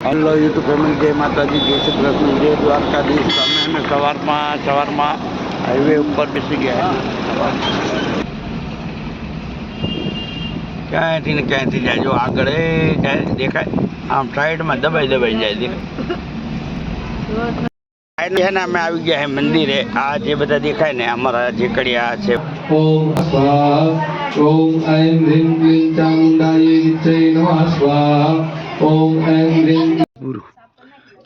Hello YouTube family જય માતાજી જય શ્રી કૃષ્ણ જય દ્વારકાધીશ અમે અમે સવારમાં સવારમાં હાઈવે ઉપર બેસી ગયા ક્યાંયથી ને ક્યાંયથી જાય જો આગળ ક્યાંય દેખાય? આમ સાઈડમાં દબાઈ દબાઈ જાય, દેખાય. છે ને, અમે આવી ગયા મંદિરે. આ જે બધા દેખાય ને, અમારા જે કડિયા છે. ઓમ સ્વાહ ઓમ ઐમ હ્રીમ ચામુંડાય વિચય નમઃ સ્વાહ. ચાલો ગુરુ.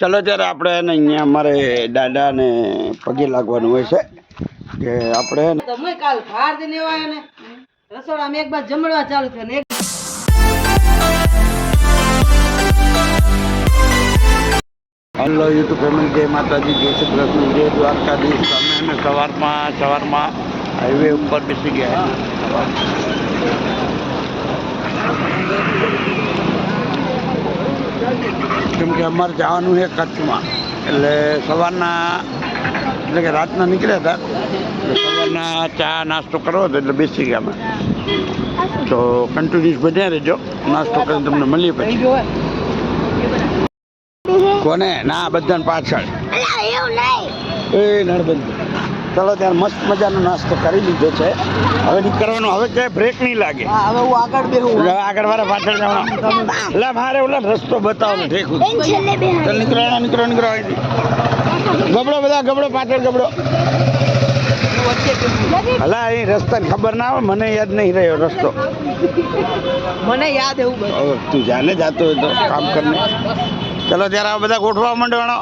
ચલો ત્યારે આપણે અહીંયા અમારે દાદા ને પગે લાગવાનું હોય છે કે આપણે કાલ ભાર દઈને આવ્યા ને જમડવા ચાલુ થયો હેલો યુટ્યુબ ફેમિલી જય માતાજી જય શ્રી કૃષ્ણ જય દ્વારકાધીશ. અમે અમે સવારમાં સવારમાં હાઈવે ઉપર બેસી ગયા. કેમ કે અમારે જવાનું છે કચ્છમાં. એટલે સવારના એટલે કે રાતના નીકળ્યા હતા. સવારના ચા નાસ્તો કરવો હતો એટલે બેસી ગયા અમે. તો કન્ટિન્યુઅસ બન્યા રહેજો. નાસ્તો કરીને તમને મળીએ પછી. કોને? ના બધાને પાછળ. એ નણબંધ ચાલો ત્યારે મસ્ત મજાનો નાસ્તો કરી લીધો છે. હવે નીકળવાનું હવે ક્યાંય બ્રેક નહીં લાગે. હવે હું આગળ બેહું. આગળ વાળા પાછળ જવાનું એટલે મારે ઓલા રસ્તો બતાવો ને ઠેકું ચાલ નીકળો નીકળો નીકળો ગબડો બધા ગબડો પાછળ ગબડો. હલા અહીં રસ્તા ખબર ના આવે મને યાદ નહીં રહ્યો રસ્તો. મને યાદ એવું હવે તું જાને જાતો હોય તો કામ કરને. ચલો ત્યારે આ બધા ગોઠવા માંડવાનો.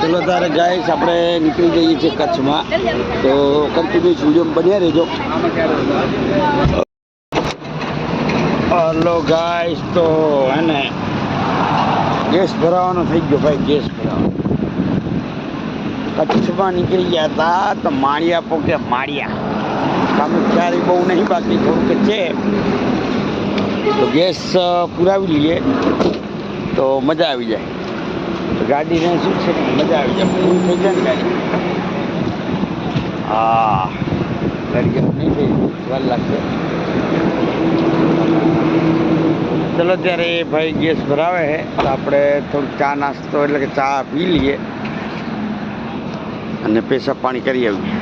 ચલો તારે ગાઈસ આપણે નીકળી જઈએ છીએ કચ્છમાં. તો કન્ટિન્યુઅસ વીડિયો બન્યા રહેજો. હલો ગાઈસ તો હે ને ગેસ ભરાવાનો થઈ ગયો ભાઈ, ગેસ ભરાવાનો. કચ્છમાં નીકળી ગયા હતા, તો માળિયા પોકે માળિયા. કામચારી બહુ નહીં બાકી, થોડુંક છે. તો ગેસ પુરાવી લઈએ. તો મજા આવી જાય. ગાડીને શું છે મજા આવી જાય. પૂરું થઈ જાય ને ગાડી. હા ગાડી નહીં થઈ. વાર લાગશે. ચલો ત્યારે એ ભાઈ ગેસ ભરાવે છે, તો આપણે થોડુંક ચા નાસ્તો એટલે કે ચા પી લઈએ અને પેશાબ પાણી કરી આવીએ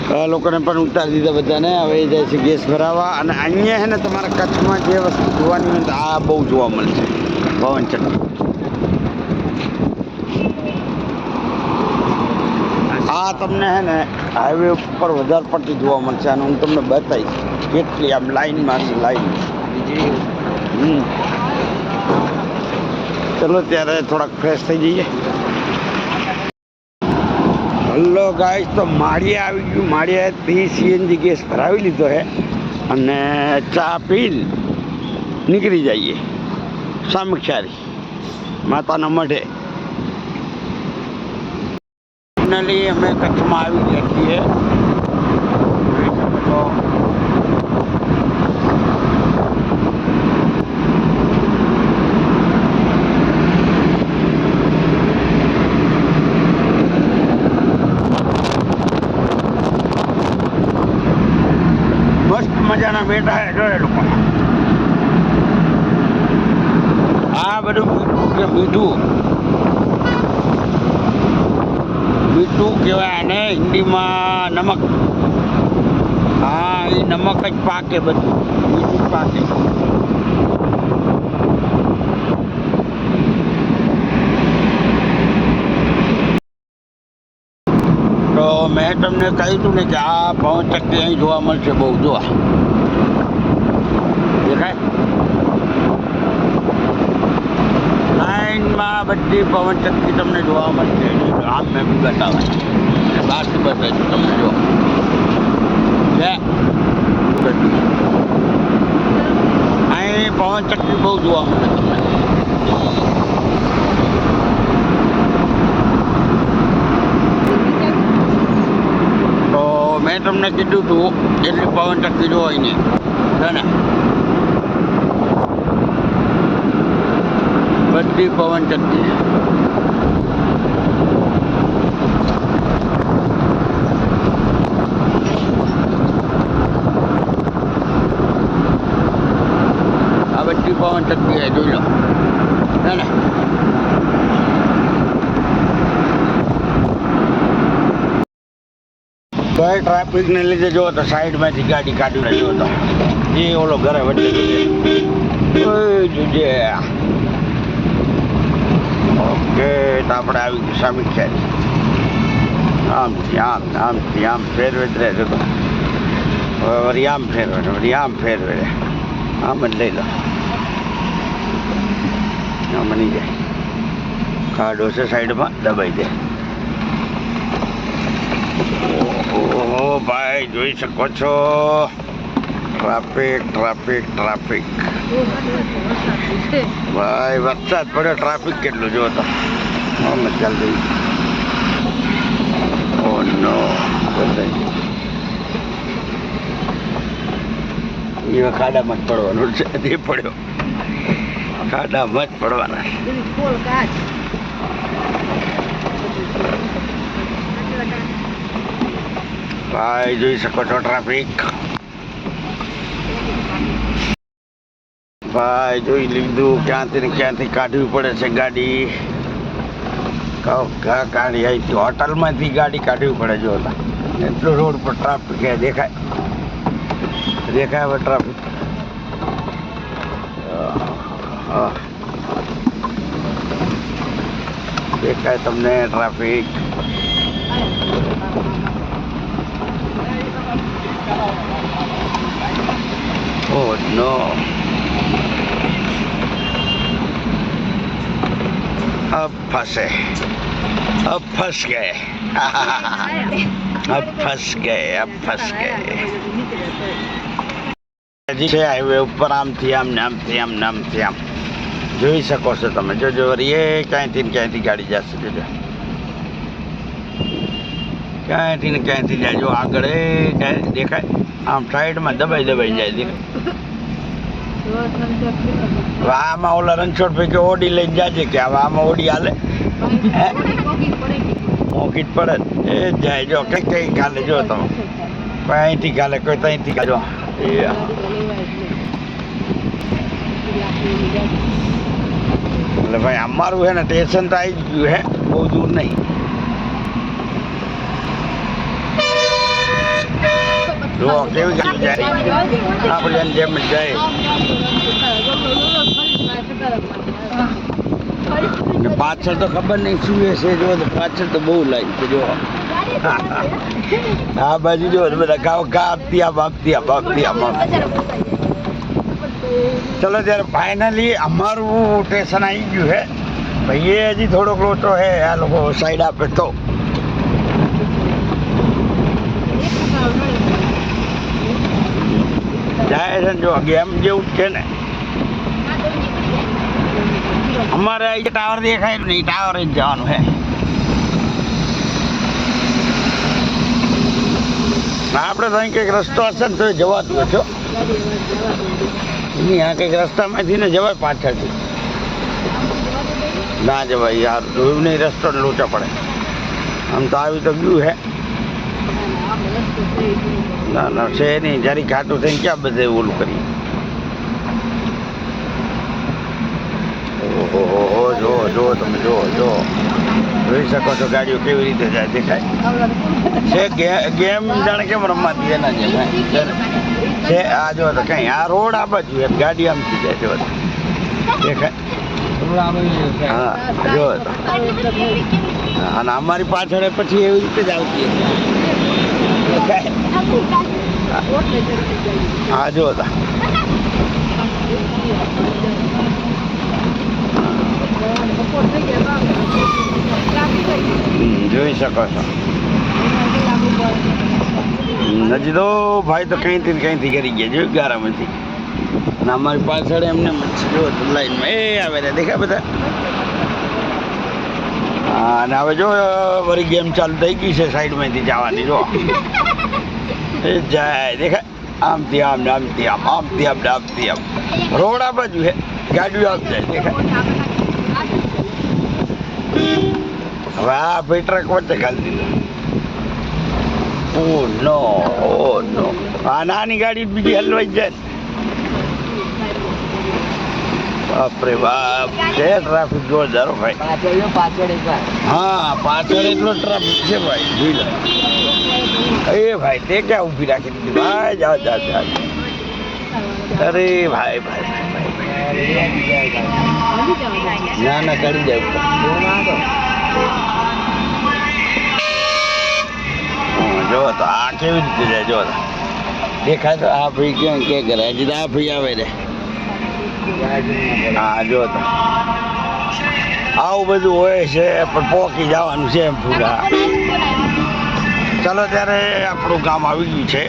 આ લોકોને પણ ઉતારી દીધા બધાને. હવે એ જાય છે ગેસ ભરાવા. અને અહીંયા છે ને તમારા કચ્છમાં જે વસ્તુ જોવાની હોય તો આ બહુ જોવા મળશે. પવન ચક્કી આ તમને છે ને હાઈવે ઉપર વધારે પડતી જોવા મળશે. અને હું તમને બતાવીશ કેટલી આમ લાઈનમાં છે, લાઈન. હમ. ચલો ત્યારે થોડાક ફ્રેશ થઈ જઈએ. હલો ગાઈસ તો માળિયા આવી ગયું માળિયાથી સીએનજી ગેસ ભરાવી લીધો છે અને ચા પી નીકળી જઈએ સામક્ષારી માતાના મઢે ફાઇનલી અમે કચ્છમાં આવી ગયા છીએ જોઈ શકો છો. મજાના બેઠા છે લોકો. આ બધું મીઠું કે મીઠું? મીઠું કહેવાય ને હિન્દીમાં નમક. હા, એ નમક જ પાકે બધું. મીઠું પાકે. તો મેં તમને કહ્યું હતું ને કે આ પવન ચક્કી અહીં જોવા મળશે બહુ. જોવા દેખાય લાઈનમાં બધી પવન ચક્કી તમને જોવા મળશે. આમ મેં બી બતાવે બહારથી બતાવીશું તમને જો અહીં પવન ચક્કી બહુ જોવા મળે તમને. તો મેં તમને કીધું હતું એટલી પવન ચક્કી ને અહીંની છે ને બધી પવન ચક્કી પવન ચક્કી જોઈ લો હે ને ભાઈ ટ્રાફિક ને લીધે જો તો સાઈડમાંથી ગાડી કાઢી જો તો એ ઓલો ઘરે વચ્ચે ઓય જોજે તો આપણે આવી સમીક્ષા આમ આમ આમથી આમ ફેરવે જતો વળી આમ ફેરવે વરી આમ ફેરવે આમ જ લઈ લો. આમ જાય. કાઢો છે સાઈડમાં, દબાઈ દે. ઓહો, ભાઈ, જોઈ શકો છો. ટ્રાફિક ટ્રાફિક ટ્રાફિક ભાઈ વરસાદ પડ્યો ટ્રાફિક કેટલું જો તો. આમ જ ચાલતું ઓ નો એ ખાડામાં જ પડવાનું છે તે પડ્યો. ખાડામાં જ પડવાના. ભાઈ જોઈ શકો છો ટ્રાફિક ભાઈ, જોઈ લીધું. ક્યાંથી ને ક્યાંથી કાઢવી પડે છે ગાડી? ગાડી અહીંથી હોટલમાંથી ગાડી કાઢવી પડે જો એટલું રોડ પર ટ્રાફિક છે દેખાય. દેખાય હવે ટ્રાફિક દેખાય તમને ટ્રાફિક Oh no. अब फंसे अब फंस गए अब फंस गए अब फंस गए હજી છે હાઈવે ઉપર આમથી આમ ને આમથી આમ ને આમથી આમ જોઈ શકો છો તમે જોજો વળી એ ક્યાંયથી ને ક્યાંયથી ગાડી જશે જોજો ક્યાંયથી ને ક્યાંયથી જાય જો આગળ એ ક્યાંય દેખાય આમ સાઈડમાં દબાઈ દબાઈ જાય હવે આમાં ઓલા રણછોડ ભાઈ ઓડી લઈને જાજે કે હવે આમાં ઓડી હાલે. જ પડે એ જ જાય, જો કઈ કઈ કાલે જો તમે. કોઈ અહીંથી કાલે કોઈ ત્યાંથી કાજો એ એટલે ભાઈ, અમારું હે ને, સ્ટેશન તો આવી જ ગયું હે, બહુ દૂર નહીં. જો કેવી ગાડી જાય? આપણે જેમ જાય. ને પાછળ તો ખબર નહીં શું છે જો પાછળ તો બહુ લાઈન છે જો આ બાજુ જો બધા ગાવ ગા આપતી આ આપતી આ આમ આપતી ચલો ત્યારે ફાઇનલી અમારું સ્ટેશન આવી ગયું છે. ભાઈ એ હજી થોડોક લોટો હે આ લોકો સાઈડ આપે તો. જાય છે જો ગેમ જેવું છે ને. અમારે અહીં ટાવર દેખાય નહીં ટાવર જ જવાનું છે. આપણે તો અહીં કંઈક રસ્તો હશે ને તો જવાતું છો નહીં આ કંઈક રસ્તામાંથી ને જવાય પાછળથી. ના જવાય યાર જોયું નહીં રસ્તો લોચા પડે. આમ તો આવી તો ગયું હે ના ના, છે નહીં. જરી ખાતું થઈને ક્યાં બધે ઓલું કરીએ? ઓહો જો જો, તમે જો જો. જોઈ શકો છો ગાડીઓ કેવી રીતે જાય, દેખાય. છે ગેમ જાણે કેમ રમવાથી એના જેમ છે, આ જો તો કઈ, આ રોડ આ બાજુ, એમ ગાડી આમથી જાય, જો તો. દેખાય? હા, જો અને અમારી પાછળ પછી એવી રીતે જ આવતી હશે. દેખાય હા જો હતા જોઈ શકો છો. નજીદો ભાઈ તો કંઈથી કંઈથી કરી ગયા, જોયું ગારામાંથી? અને અમારી પાછળ એમને મચ્છી જો લાઈનમાં. એ આવે રે દેખા બધા? અને હવે જો, વળી ગેમ ચાલુ થઈ ગઈ છે સાઈડમાંથી જવાની, જો. એ જાય, દેખાય. આમથી આમ ને આમથી આમ આમથી આમ ને આમથી આમ. રોડ આ બાજુ છે ગાડીઓ આમ જાય, દેખાય. હવે આ ભાઈ ટ્રક વચ્ચે ખાલી દીધું. ઓ નો ઓ નો. આ નાની ગાડી બીજી હલવાઈ જાય ને. બાપરે બાપ. છે ટ્રાફિક જોરદાર ભાઈ. હા પાછળ એટલો ટ્રાફિક છે ભાઈ. જોઈ લો એ ભાઈ તે ક્યાં ઊભી રાખી દીધી? ભાઈ જા જા જા. અરે ભાઈ ભાઈ ના ના કરી જાય. જો તો આ કેવી રીતે જાય જો દેખાય તો આ ભાઈ ક્યાં કે કરે? હજી આ ભાઈ આવે રે. હા, જો આવું બધું હોય છે, પણ પોકી જવાનું છે એમ પૂરા ચાલો, ત્યારે આપણું ગામ આવી ગયું છે.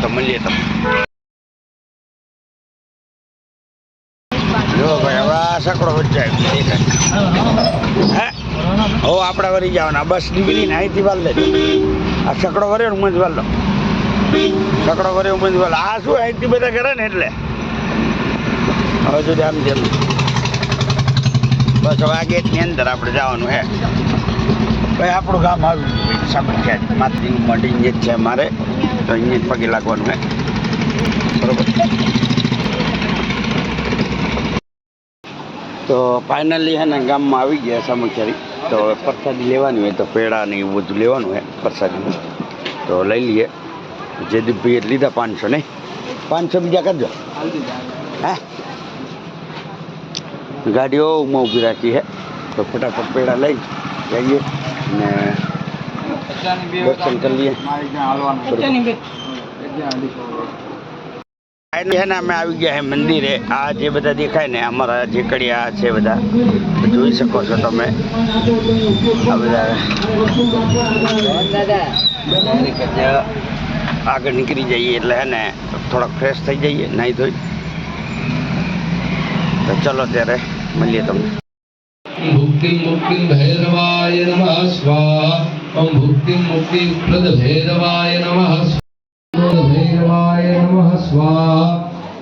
તો મળીએ તમે જો ભાઈ, હવે આ સકડો વચ્ચે હે? હો આપણે વરી જવાના. બસ નીકળીને અહીંથી વાળ લે આ સકડો વર્યો ને લો સકડો વર્યો મંજ આ શું અહીંથી બધા કરે ને એટલે? હવે જો આમ જેમ બસ હવે આ ગેટની અંદર આપણે જવાનું હે. ભાઈ આપણું ગામ આવ્યું ભાઈ સામખ્યા માતૃનું મઢ અહીંયા છે મારે તો અહીંયા જ પગે લાગવાનું હે. બરોબર. તો ફાઇનલી હે ને ગામમાં આવી ગયા સામખિયારી. તો પ્રસાદી લેવાની હોય તો પેડા ને એવું બધું લેવાનું હોય પ્રસાદી તો લઈ લઈએ. જે જયદીપભાઈએ લીધા પાંચસો નહીં? પાંચસો બીજા કરજો. હે? ગાડીઓમાં ઊભી રાખી છે. તો ફટાફટ પેડા લઈ જઈએ ને દર્શન કરી લઈએ. ને અમે આવી ગયા છે મંદિરે. આ જે બધા દેખાય ને અમારા જે કડિયા છે બધા જોઈ શકો છો તમે. આ બધા આગળ નીકળી જઈએ એટલે હે ને થોડાક ફ્રેશ થઈ જઈએ નાહી ધોઈ. તો ચલો ત્યારે મળીએ તમને ભુક્તિમ મુક્તિમ ભૈરવાય નમઃ સ્વાહા ઓમ ભુક્તિમ મુક્તિમ પ્રદ ભૈરવાય નમઃ સ્વાહા ભૈરવાય નમઃ સ્વાહા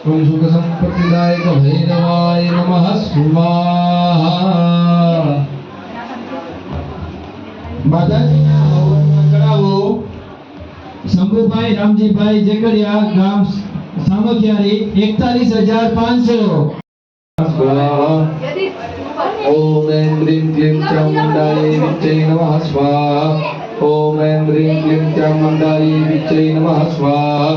ઓમ સુખ સંપત્તિદાયક ભૈરવાય નમઃ સ્વાહા માતાજીના હવનમાં ચડાવો શંભુભાઈ રામજીભાઈ જેકડિયા ગામ સામખિયારી એકતાલીસ હજાર પાંચસો સ્વાહા ઓમ એમ હ્રીમ ક્લીમ ચામુંડાય વિચ્ચય નમઃ સ્વાહા ઓમ એમ હ્રીમ ક્લીમ ચામુંડાય વિચ્ચય નમઃ સ્વાહા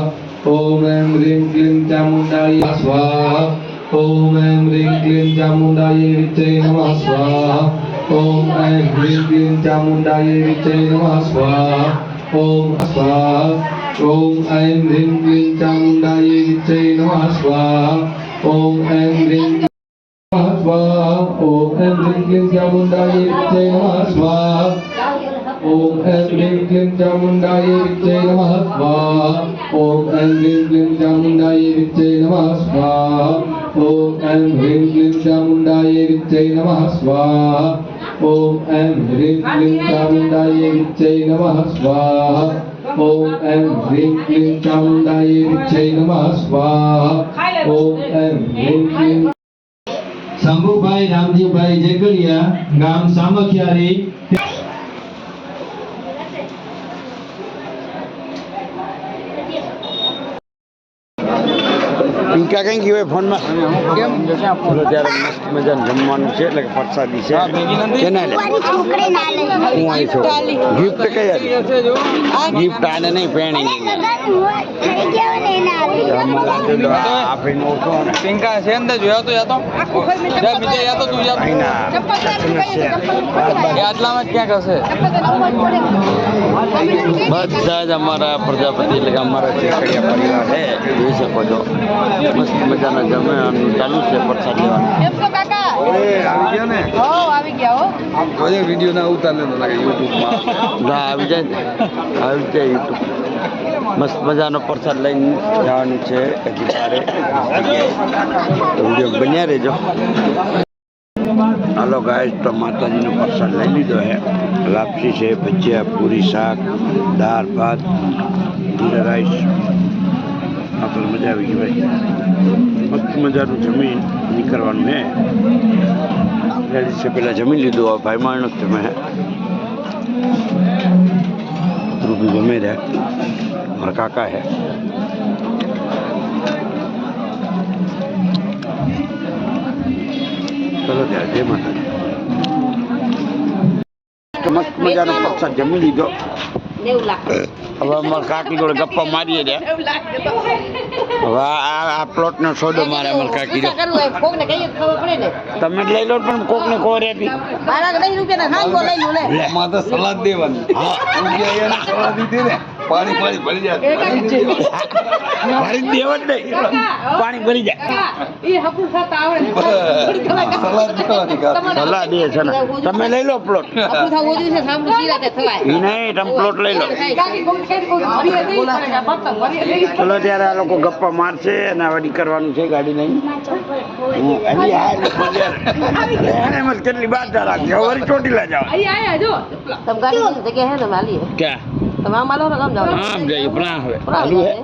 ઓમ એમ હ્રીમ ક્લીમ ચામુંડાય સ્વાહા ઓમ એમ હ્રીમ ક્લીમ ચામુંડાય વિચ્ચય નમઃ સ્વાહા ઓમ એમ હ્રીમ ક્લીમ ચામુંડાય વિચ્ચય નમઃ સ્વાહા ઓમ સ્વાહા ઓમ એમ હ્રીમ ક્લીમ ચામુંડાય વિચ્ચય નમઃ સ્વાહા ઓમ એમ હ્રીમ સ્વાહા ઓમ એમ હ્રીમ ક્લીમ ચામુંડાય વિચ્ચય નમઃ સ્વાહા ઓમ એમ હ્રીમ ક્લીમ ચામુંડાય વિચ્ચય નમઃ સ્વાહા ઓમ એમ હ્રીમ ક્લીમ ચામુંડાય વિચ્ચય नमः સ્વાહા ઓમ એમ હ્રીમ ક્લીમ ચામુંડાય વિચ્ચય नमः સ્વાહા ઓમ એમ હ્રીમ ક્લીમ ચામુંડાય વિચ્ચય नमः સ્વાહા ઓમ એમ હ્રીમ ક્લીમ ચામુંડાય વિચ્ચય નમઃ સ્વાહા ઓમ એમ હ્રીમ ક્લીમ શંભુભાઈ રામજીભાઈ જેકડિયા ગામ સામખિયારી. કઈ ગઈ હોય ફોનમાં? કેમ? ત્યારે મસ્ત મજાનું જમવાનું છે એટલે કે પ્રસાદી છે. કેના લે? હું આવી છું. ગિફ્ટ કઈ હતી ગિફ્ટ આને નહીં પેણી આપીને ઓછો ને પિંકા છે? અંદર જોયા તો યાતો જા બીજે યા તું યા એ આટલામાં જ ક્યાંક હશે? બધા જ અમારા પ્રજાપતિ એટલે કે અમારા જે પરિવાર છે જોઈ શકો છો. મસ્ત મજાના જમવાનું ચાલુ છે પ્રસાદ લેવાનું. વીડિયો ના ઉતાર લેતો લાગે યુટ્યુબમાં ના આવી જાય ને. આવી જાય યુટ્યુબ મસ્ત મજાનો પ્રસાદ લઈને જવાનું છે હજી તારે તો વીડિયો બન્યા રહેજો. હાલો ગાય તો માતાજીનો પ્રસાદ લઈ લીધો હે. લાપસી છે ભજીયા પૂરી શાક દાળ ભાત જીરા રાઈસ આપણે મજા આવી ગઈ ભાઈ. મસ્ત મજાનું જમીન નીકળવાનું હે. લેડીઝ છે પેલા જમીન લીધું આ ભાઈ માણસ તમે. રૂપી ગમે રહે મારા કાકા હે. જય માતા મસ્ત મજાનો પ્રસાદ જમી લીધો. નેવું લાખ. હવે અમારા કાકી જોડે ગપ્પા મારીએ છે હવે આ આ પ્લોટનો સોદો મારે અમારા કાકી જો કરવું હોય કોકને કહીએ તો ખબર પડે ને. તમે લઈ લો પણ કોકને કોર આપી મારા લઈ રૂપિયા ના લઈ લે લે. સલાદ દેવાની. સલાદ દીધી ને. પાણી પાણી ભરી જાય. મારી દેવા જ નહીં પાણી ભરી જાય. એ હપુ થતા આવડે. સલાહ દે છે ને. તમે લઈ લો પ્લોટ. હપુ થા ઓજુ છે સાંભળું સીરાતે થવાય. નહીં તમે પ્લોટ લઈ લો. ચલો ત્યારે આ લોકો ગપ્પા મારશે અને વડી કરવાનું છે ગાડી લઈને કેટલી બાદ રાખી. હવે વળી ચોટીલા જાવ તમ ગાડી જગ્યા હે ને માલી ક્યાં? તમે આમ માલો જાવ આમ જઈએ પ્રાણ હવે. હાલું હે.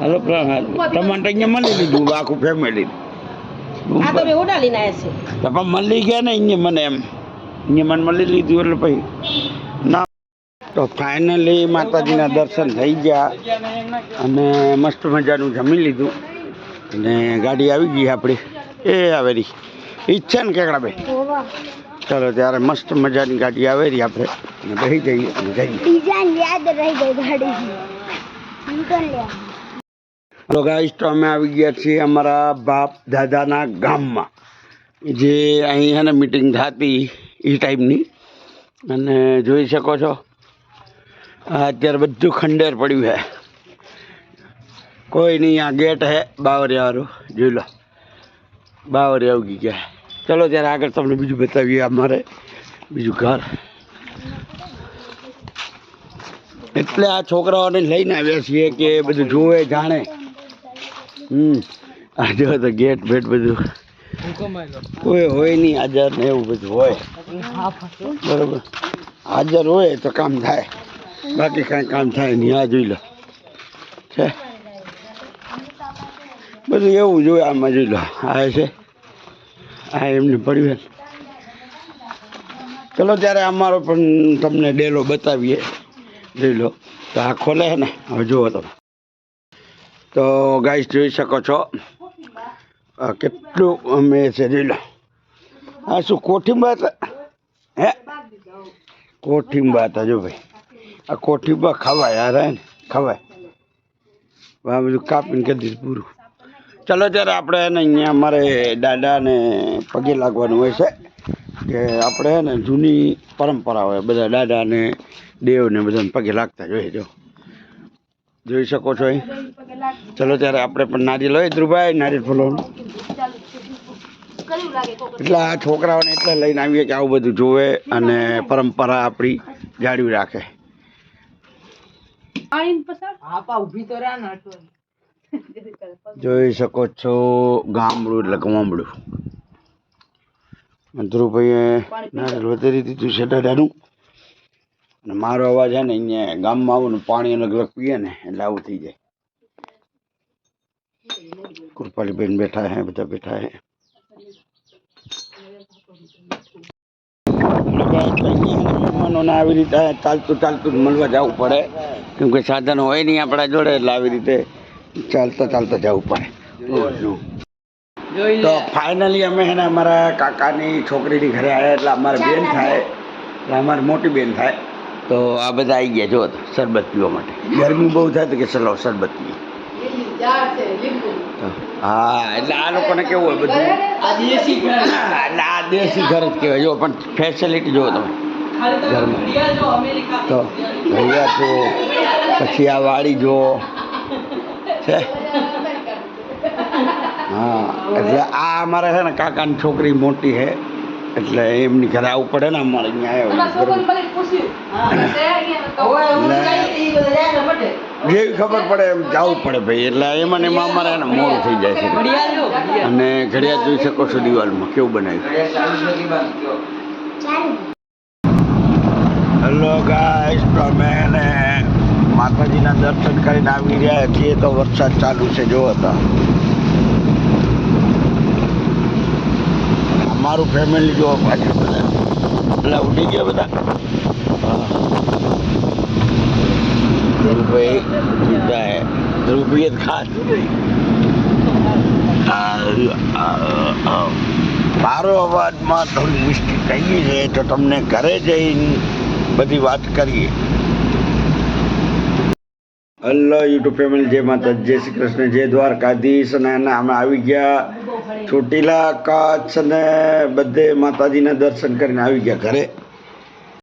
હાલો પ્રાણ હાલું. તમારે અહીંયા મળી લીધું આખું ફેમિલી આ તો છે. પણ મળી ગયા ને અહીંયા મને એમ. અહીંયા મને મળી લીધું એટલે પછી ના. તો ફાઇનલી માતાજીના દર્શન થઈ ગયા. અને મસ્ત મજાનું જમી લીધું. અને ગાડી આવી ગઈ આપણી. એ આવેરી ઈચ્છા ને કેકડા ભાઈ ચલો ત્યારે મસ્ત મજાની ગાડી આવેરી આપણે. અને બેસી જઈએ અને જઈએ. ડિઝાઇન યાદ રહી ગઈ ગાડી. નીકળ લે. તો ગાઈસ તો અમે આવી ગયા છીએ અમારા બાપ દાદાના ગામમાં. જે અહીં છે ને મિટિંગ થતી એ ટાઈપની અને જોઈ શકો છો અત્યારે બધું ખંડેર પડ્યું છે કોઈ નહીં આ ગેટ હે બાવરિયાવાળું. જોઈ લો. બાવરિયા ઉગી ગયા ચલો ત્યારે આગળ તમને બીજું બતાવીએ અમારે બીજું ઘર. એટલે આ છોકરાઓને લઈને આવ્યા છીએ કે બધું જોવે જાણે. હમ, આ જો તો ગેટ ભેટ બધું. કોઈ હોય નહીં, હાજર ને એવું બધું હોય. બરોબર. હાજર હોય તો કામ થાય. બાકી કાંઈ કામ થાય નહીં. આ જોઈ લો. છે. બધું એવું જોઈએ આમાં જોઈ લો. આ છે. આ એમને પડ્યું ચલો ત્યારે અમારો પણ તમને ડેલો બતાવીએ. જોઈ લો તો આ ખોલે છે ને? હવે જુઓ તમે. તો ગાઈસ જોઈ શકો છો. કેટલું અમે છે જોઈ લો આ શું કોઠીંબા હતા? હે? કોઠીંબા હતા જો ભાઈ. આ કોઠીંબા ખવાય, આ રહે ને? ખવાય. આ બધું કાપીને કરી દીધું પૂરું. ચલો ત્યારે આપણે એને અહીંયા અમારે દાદાને પગે લાગવાનું હોય છે કે આપણે હે ને જૂની પરંપરા હોય બધા દાદાને દેવને બધાને પગે લાગતા જોઈએ જો. જોઈ શકો છો અહીં. ચલો ત્યારે આપણે પણ નારિયેલ હોય ધ્રુભાઈ નારિયેલ ફોલવાનું એટલે આ છોકરાઓને એટલે લઈને આવીએ કે આવું બધું જોવે અને પરંપરા આપણી જાળવી રાખે. જોઈ શકો છો ગામડું એટલે કમામડું ધ્રુવભાઈએ નારિયેલ વધારી દીધું છે દાદાનું. અને મારો અવાજ છે ને અહીંયા ગામમાં આવું ને પાણી અલગ અલગ પીએ ને એટલે આવું થઈ જાય. કૃપાલીબેન બેઠા હે બધા બેઠા હે. મહેમાનોને આવી રીતે ચાલતું ચાલતું મળવા જવું પડે. કેમ કે સાધન હોય નહીં આપણા જોડે એટલે આવી રીતે ચાલતા ચાલતા જવું પડે. તો ફાઇનલી અમે છે ને અમારા કાકાની છોકરીની ઘરે આવ્યા એટલે અમારે બેન થાય. એટલે અમારી મોટી બેન થાય. તો આ બધા આવી ગયા જો તો શરબત પીવા માટે. ગરમી બહુ થાય તો કે ચલો શરબત પીએ. તો હા એટલે આ લોકોને કેવું હોય બધું? એટલે આ દેશી ઘર જ કહેવાય. જો પણ ફેસિલિટી જુઓ તમે. ઘરમાં. તો ભૈયા છો પછી આ વાડી જુઓ. છે? હા એટલે આ અમારે છે ને કાકાની છોકરી મોટી છે એટલે એમની ઘરે આવવું પડે ને અમારે અહીંયા આવ્યો જેવી ખબર પડે એમ જવું પડે ભાઈ એટલે એમાં ને એમાં અમારે એને મોડું થઈ જાય છે. અને ઘડિયાળ જોઈ શકો છો દિવાલમાં કેવું બનાવ્યું? હેલો ગાઈસ તમે માતાજીના દર્શન કરીને આવી રહ્યા છીએ તો વરસાદ ચાલુ છે જો હતા અમારું ફેમિલી જો પાછું બધા. એટલે ઉઠી ગયા બધા? ધ્રુવભાઈ જીતા હે ધ્રુવભાઈ જ ખાસ. મારો અવાજમાં થોડી મિસ્ટેક થઈ ગઈ છે, તો તમને ઘરે જઈને બધી વાત કરીએ. હલો યુટ્યુબ ફેમિલી, જય માતા જય શ્રી કૃષ્ણ, જય દ્વારકાધીશ. અને અમે આવી ગયા ચોટીલા કચ્છ ને બધે માતાજીના દર્શન કરીને આવી ગયા ઘરે.